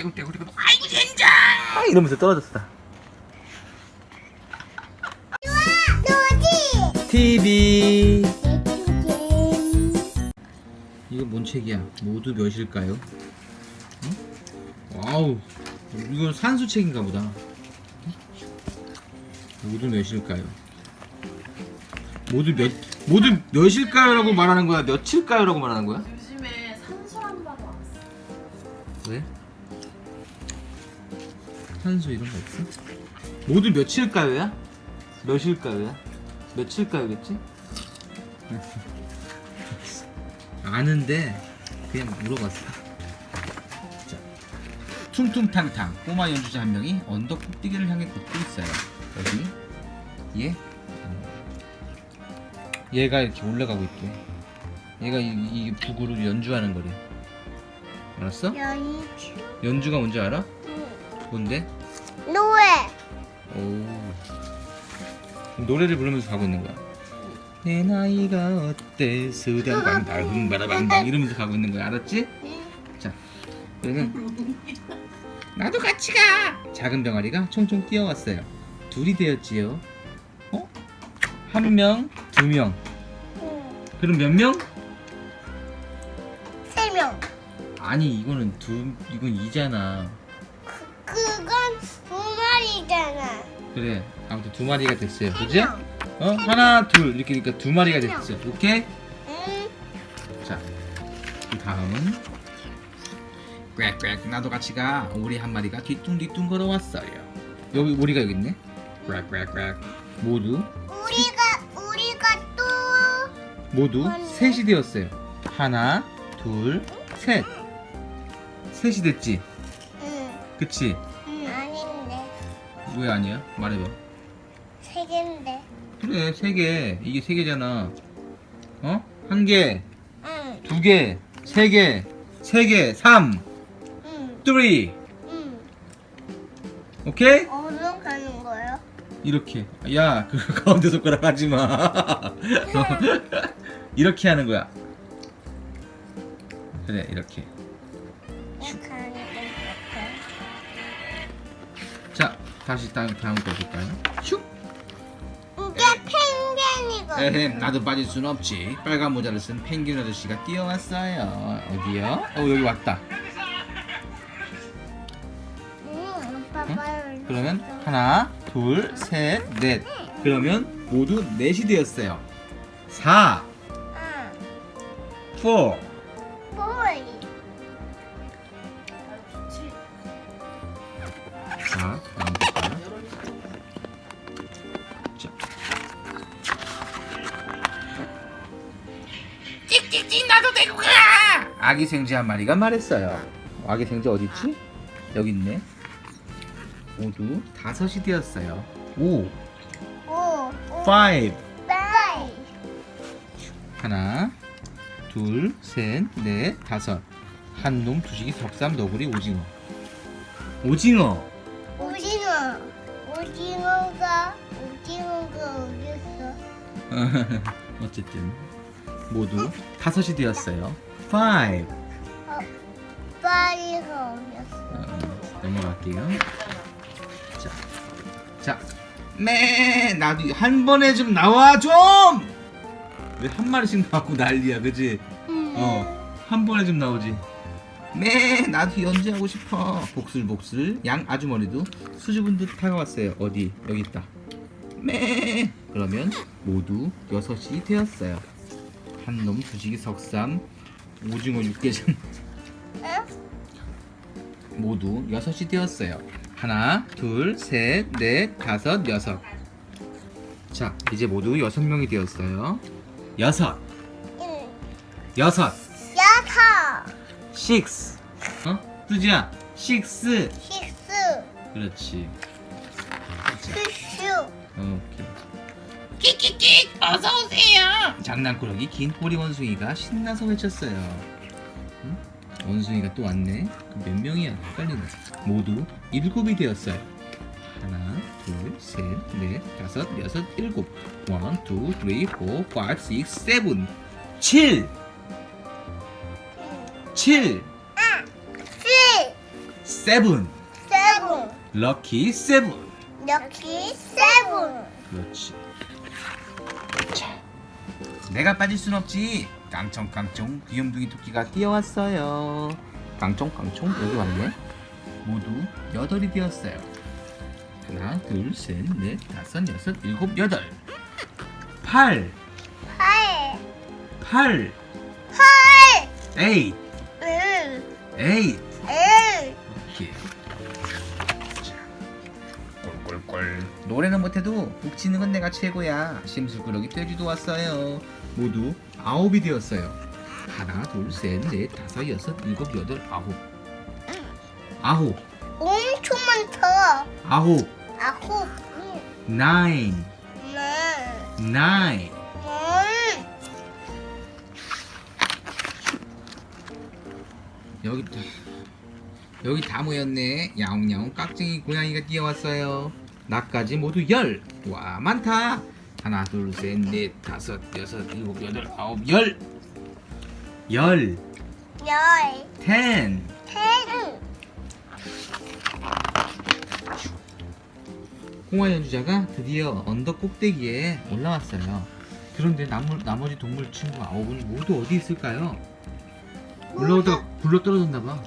떼굴떼굴떼굴 아이고 젠장 이러면서 떨어졌어 노지. TV. 이거 뭔 책이야? 모두 몇일까요? 응? 와우 이건 산수 책인가 보다 응? 모두 몇일까요? 모두 몇 모두 몇일까요라고 말하는 거야? 몇일까요라고 말하는 거야? 요즘에 산수한 바도 왔어. 왜? 산수 이런 거 없어? 모두 몇일까요야? 몇일까요야? 몇일까요겠지? 아는데 그냥 물어봤어. 자, 퉁퉁탕탕 꼬마 연주자 한 명이 언덕 꼭대기를 향해 걷고 있어요. 여기 얘 음. 얘가 이렇게 올라가고 있대. 얘가 이, 이 북으로 연주하는 거래. 알았어? 연주. 연주가 뭔지 알아? 뭔데? 노래. 오. 노래를 부르면서 가고 있는 거야. 내 나이가 어때? 수당방방 흥바라방방 이러면서 가고 있는 거야. 알았지? 자, 그러면 나도 같이 가. 작은 병아리가 총총 뛰어왔어요. 둘이 되었지요. 어? 한 명, 두 명. 응. 그럼 몇 명? 세 명. 아니 이거는 두 이건 이잖아. 마리잖아. 그래. 아무튼 두 마리가 됐어요. 세 그지? 명. 어 하나 둘 이렇게 니까 두 마리가 됐어. 오케이? 응. 자, 그 다음은 꽥꽥 나도 같이 가. 오리 한 마리가 뒤뚱뒤뚱 걸어왔어요. 여기 오리가 여기 있네. 꽥꽥꽥 모두 우리가 우리가 또 모두 맞네. 셋이 되었어요. 하나, 둘, 셋. 셋이 됐지. 응. 그치? 왜 아니야? 말해봐. 세 개인데. 그래 세 개. 이게 세 개잖아. 어? 한 개, 응. 두 개, 세 개, 세 개, 삼, 응. 쓰리. 응. 오케이? 어디로 가는 거예요? 이렇게 야 그 가운데 손가락 하지 마 이렇게 하는 거야 그래 이렇게 이렇게 하는 다시 다음 다음 거 볼까요 슉 이게 펭귄이거든. 에헴 나도 빠질 순 없지 빨간 모자를 쓴 펭귄 아저씨가 뛰어왔어요 어디요 어 여기 왔다 응. 아빠 응? 빨리. 그러면 하나 둘 셋 넷 그러면 모두 넷이 되었어요 4 응. 4 나도 데리고 가! 아기 생쥐 한 마리가 말했어요. 아기 생쥐 어디 있지? 여기 있네. 모두 다섯이 되었어요. 오, 오. 오. five. 빠이. 하나, 둘, 셋, 넷, 다섯. 한놈, 두식이, 석삼, 너구리, 오징어. 오징어. 오징어. 오징어가 오징어가 어디 있어? 어쨌든 모두 다섯이 되었어요. five. 빠이가 어디 있어? 어, 넘어갈게요. 자, 자, 매 나도 한 번에 좀 나와 좀. 왜 한 마리씩 나오고 난리야, 그지? 어, 한 번에 좀 나오지. 매 나도 연주하고 싶어. 복슬 복슬 양 아주머니도 수줍은 듯 다가왔어요. 어디 여기 있다. 매 그러면 모두 여섯이 되었어요. 한놈 두식이 석삼 오징어 육개장 응? 모두 여섯이 되었어요. 하나, 둘, 셋, 넷, 다섯, 여섯. 자, 이제 모두 여섯 명이 되었어요. 여섯, 응. 여섯, 여섯. six. 어? 뚜지야, six. 식스. 그렇지. 자, 슈슈. 오케이. 끽끽끽 어서 오세요. 장난꾸러기 긴 꼬리 원숭이가 신나서 외쳤어요. 응? 원숭이가 또 왔네. 그럼 몇 명이야? 헷갈리네. 모두 일곱이 되었어요. 하나, 둘, 셋, 넷, 다섯, 여섯, 일곱. 원, 투, 쓰리, 포, 파이브, 식스, 세븐. 칠, 칠, 쓰. 세븐. 세븐. 럭키 세븐. 럭키 세븐. 그렇지. 자, 내가 빠질 순 없지. 깡총깡총 귀염둥이 토끼가 뛰어왔어요. 깡총깡총 여기 왔네. 모두 여덟이 되었어요. 하나, 둘, 셋, 넷, 다섯, 여섯, 일곱, 여덟. 팔, 팔. 팔, 팔. 에잇, 응. 에잇. 노래는 못해도 북치는 건 내가 최고야. 심술꾸러기 떼주도 왔어요. 모두 아홉이 되었어요. 하나, 둘, 셋, 넷, 다섯, 여섯, 일곱, 여덟, 아홉. 아홉, 엄청 많다. 아홉, 아홉. 응. nine, 네. nine. 음. 여기 다 여기 다 모였네. 야옹야옹 깍쟁이 고양이가 뛰어왔어요. 나까지 모두 열. 와 많다. 하나 둘 셋 넷 다섯 여섯 일곱 여덟 아홉 열. 열. 열. 텐. 텐. 홍화 연주자가 드디어 언덕 꼭대기에 올라왔어요. 그런데 나머, 나머지 동물 친구 아홉은 모두 어디 있을까요? 올라오다 굴러 떨어졌나 봐.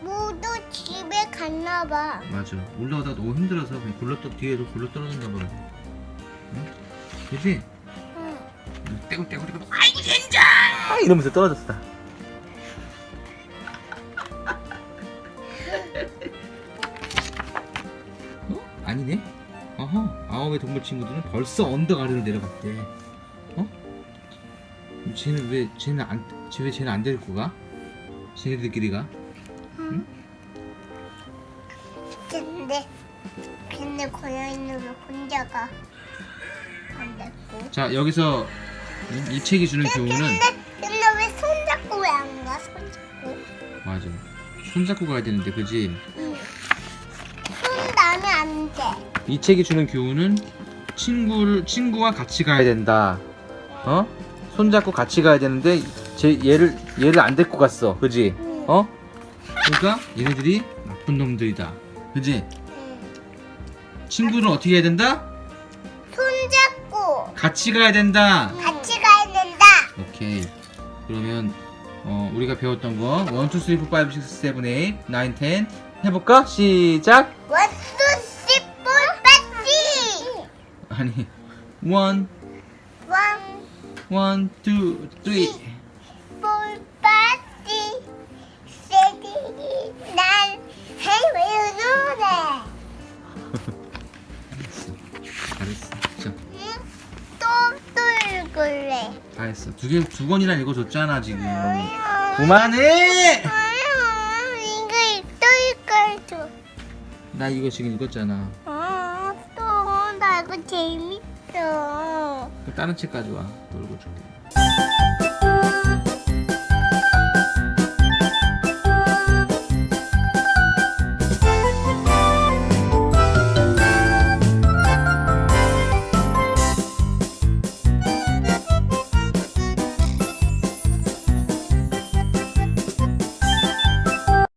모두 집에 갔나 봐. 맞아. 올라오다 너무 힘들어서 그냥 굴러 떠 뒤에도 굴러 떨어졌나 봐. 응? 그지? 응. 떼굴떼굴떼굴 아이고 젠장 이러면서 떨어졌어. 어? 아니네. 어허 아홉의 동물 친구들은 벌써 언덕 아래로 내려갔대. 어? 쟤는 왜 쟤는 안 쟤 왜 쟤는 안 데리고 가? 쟤네들끼리 가? 근데 근데 고양이는 왜 혼자가 안 됐고? 자 여기서 이, 이 책이 주는 교훈은 근데 왜 손잡고 왜 안 가? 손잡고? 맞아. 손잡고 가야 되는데 그지? 응. 손 나면 안 돼. 이 책이 주는 교훈은 친구를 친구와 같이 가야 된다. 어? 손잡고 같이 가야 되는데 제 얘를 얘를 안 데리고 갔어. 그지? 응. 어? 그러니까 얘네들이 나쁜 놈들이다. 그지? 응. 친구를 어떻게 해야 된다? 같이 가야 된다. 같이 가야 된다. 오케이. 그러면 어, 우리가 배웠던 거 1, 2, 3, 4, 5, 6, 7, 8, 9, 10 해볼까? 시작! 원투 씨뿔 빠지. 아니 1, 원 1, 2, 3 또 뚫을래. 다 했어. 두 개, 두 권이나 읽어줬잖아, 지금. 그만해! 이거 또 읽어줘. 나 이거 지금 읽었잖아. 아, 또, 나 이거 재밌어. 다른 책 가져와. 또 읽어줄게.